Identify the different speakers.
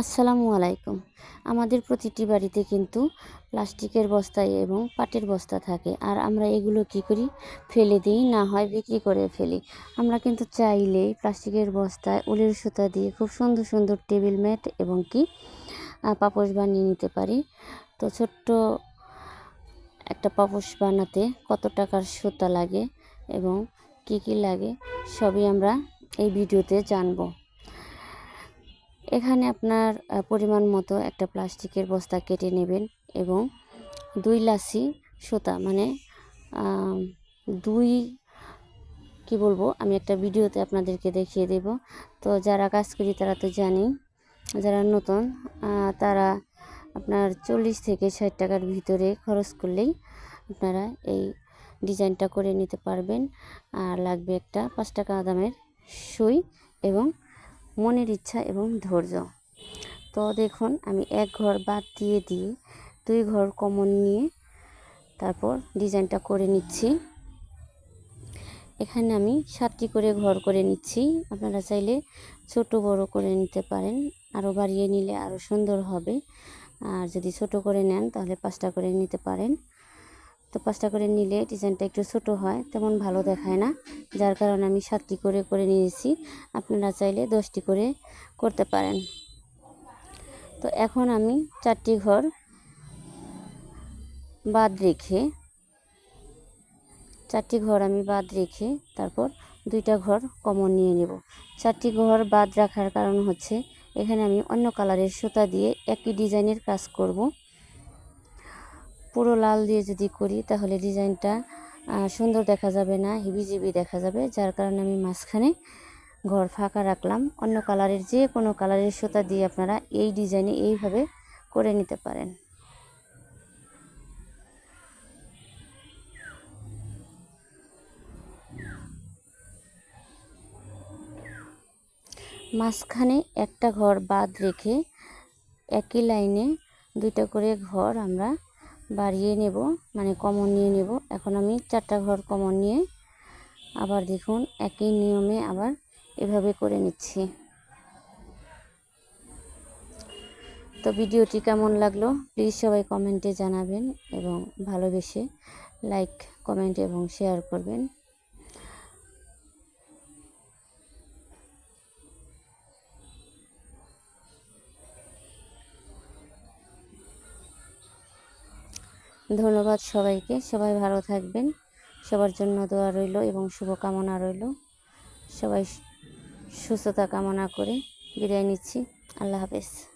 Speaker 1: আসসালামু আলাইকুম। আমাদের প্রতিটি বাড়িতে কিন্তু প্লাস্টিকের বস্তায় এবং পাটের বস্তা থাকে। আর আমরা এগুলো কি করি? ফেলে দিই, না হয় বিক্রি করে ফেলি। আমরা কিন্তু চাইলেই প্লাস্টিকের বস্তায় উলের সুতা দিয়ে খুব সুন্দর সুন্দর টেবিল ম্যাট এবং কি পাপোশ বানিয়ে নিতে পারি। তো ছোট্ট একটা পাপোশ বানাতে কত টাকার সুতা লাগে এবং কি কি লাগে, সবই আমরা এই ভিডিওতে জানব। এখানে আপনার পরিমাণ মতো একটা প্লাস্টিকের বস্তা কেটে নেবেন এবং দুই লাসি সুতা মানে দুই, কি বলব, আমি একটা ভিডিওতে আপনাদেরকে দেখিয়ে দেব। তো যারা কাজ করি তারা তো জানি যারা নতুন তারা আপনার চল্লিশ থেকে ষাট টাকার ভিতরে খরচ করলেই আপনারা এই ডিজাইনটা করে নিতে পারবেন। আর লাগবে একটা পাঁচ টাকা দামের সুই এবং মনের ইচ্ছা এবং ধৈর্য। তো দেখুন, আমি এক ঘর বাদ দিয়ে দিয়ে দুই ঘর কমন নিয়ে তারপর ডিজাইনটা করে নিচ্ছি। এখানে আমি সাতটি করে ঘর করে নিচ্ছি। আপনারা চাইলে ছোট বড় করে নিতে পারেন। আরও বাড়িয়ে নিলে আরও সুন্দর হবে। আর যদি ছোট করে নেন, তাহলে পাঁচটা করে নিতে পারেন। তো পাঁচটা করে নিলে ডিজাইনটা একটু ছোট হয়, তেমন ভালো দেখায় না। যার কারণে আমি সাতটি করে করে নিয়েছি। আপনারা চাইলে দশটি করে করতে পারেন। তো এখন আমি চারটি ঘর বাদ রেখে, চারটি ঘর আমি বাদ রেখে তারপর দুইটা ঘর কমন নিয়ে নেব। চারটি ঘর বাদ রাখার কারণ হচ্ছে, এখানে আমি অন্য কালারের সুতা দিয়ে একই ডিজাইনের কাজ করব। পুরো লাল দিয়ে যদি করি, তাহলে ডিজাইনটা সুন্দর দেখা যাবে না, হিবিজিবি দেখা যাবে, যার কারণে আমি মাঝখানে ঘর ফাঁকা রাখলাম। অন্য কালারের যে কোনো কালারের সুতা দিয়ে আপনারা এই ডিজাইনে এইভাবে করে নিতে পারেন। মাঝখানে একটা ঘর বাদ রেখে একই লাইনে দুইটা করে ঘর আমরা বাড়িয়ে নেব মানে কমন নিয়ে নেব। এখন আমি চারটা ঘর কমন নিয়ে আবার দেখুন একই নিয়মে আবার এভাবে করে নিচ্ছি। তো ভিডিওটি কেমন লাগল? প্লিজ সবাই কমেন্টে জানাবেন এবং ভালোবেসে লাইক, কমেন্ট এবং শেয়ার করবেন। ধন্যবাদ সবাইকে। সবাই ভালো থাকবেন। সবার জন্য দোয়া রইল এবং শুভকামনা রইল। সবাই সুস্থতা কামনা করে বিদায় নিচ্ছি। আল্লাহ হাফেজ।